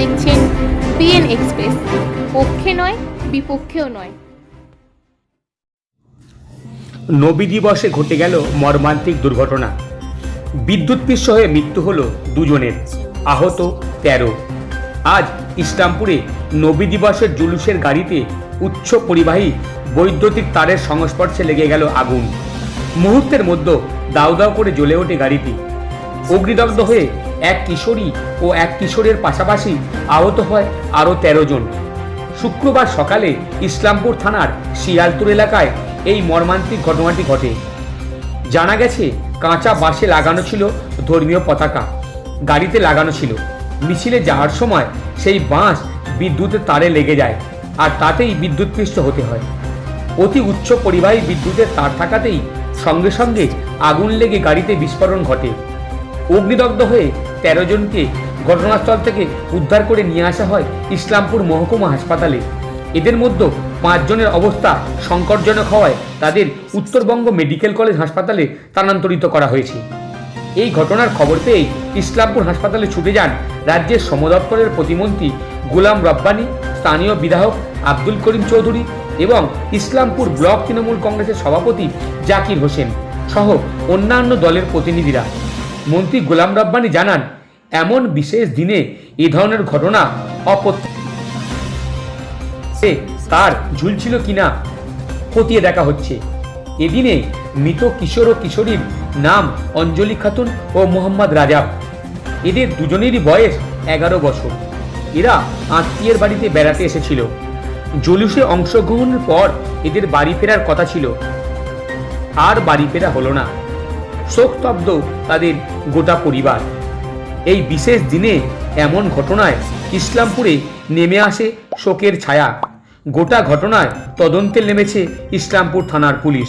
দেখছেন PN express পক্ষে নয়, বিপক্ষেও নয়। নবী দিবসে ঘটে গেল মর্মান্তিক দুর্ঘটনা। বিদ্যুৎপৃষ্ট হয়ে মৃত্যু হলো দুজনের, আহত তেরো। আজ ইসলামপুরে নবী দিবসের জুলুসের গাড়িতে উচ্চ পরিবাহী বৈদ্যুতিক তারের সংস্পর্শে লেগে গেল আগুন। মুহূর্তের মধ্যে দাউ দাউ করে জ্বলে ওঠে গাড়িটি। অগ্নিদগ্ধ হয়ে এক কিশোরী ও এক কিশোরের পাশাপাশি আহত হয় আরও তেরো জন। শুক্রবার সকালে ইসলামপুর থানার শিয়ালতুর এলাকায় এই মর্মান্তিক ঘটনাটি ঘটে। জানা গেছে, কাঁচা বাসে লাগানো ছিল ধর্মীয় পতাকা, গাড়িতে লাগানো ছিল। মিছিলে যাওয়ার সময় সেই বাঁশ বিদ্যুতের তারে লেগে যায় আর তাতেই বিদ্যুৎপৃষ্ট হতে হয়। অতি উচ্চ পরিবাহী বিদ্যুতের তার থাকাতেই সঙ্গে সঙ্গে আগুন লেগে গাড়িতে বিস্ফোরণ ঘটে। অগ্নিদগ্ধ হয়ে তেরো জনকে ঘটনাস্থল থেকে উদ্ধার করে নিয়ে আসা হয় ইসলামপুর মহকুমা হাসপাতালে। এদের মধ্যে পাঁচজনের অবস্থা সংকটজনক হওয়ায় তাদের উত্তরবঙ্গ মেডিকেল কলেজ হাসপাতালে স্থানান্তরিত করা হয়েছে। এই ঘটনার খবর পেয়ে ইসলামপুর হাসপাতালে ছুটে যান রাজ্যের শ্রম দপ্তরের প্রতিমন্ত্রী গোলাম রব্বানি, স্থানীয় বিধায়ক আব্দুল করিম চৌধুরী এবং ইসলামপুর ব্লক তৃণমূল কংগ্রেসের সভাপতি জাকির হোসেন সহ অন্যান্য দলের প্রতিনিধিরা। মন্ত্রী গোলাম রব্বানী জানান, এমন বিশেষ দিনে এ ধরনের ঘটনা অপ্রত্যাশিত তার ঝুলছিল কিনা খতিয়ে দেখা হচ্ছে। এদিনে মৃত কিশোর ও কিশোরীর নাম অঞ্জলি খাতুন ও মোহাম্মদ রাজা এদের দুজনেরই বয়স এগারো বছর। এরা আত্মীয়ের বাড়িতে বেড়াতে এসেছিল। জলুসে অংশগ্রহণের পর এদের বাড়ি ফেরার কথা ছিল। আর বাড়ি ফেরা হলো না। শোকস্তব্ধ তাদের গোটা পরিবার। এই বিশেষ দিনে এমন ঘটনায় ইসলামপুরে নেমে আসে শোকের ছায়া। গোটা ঘটনায় তদন্তে নেমেছে ইসলামপুর থানার পুলিশ।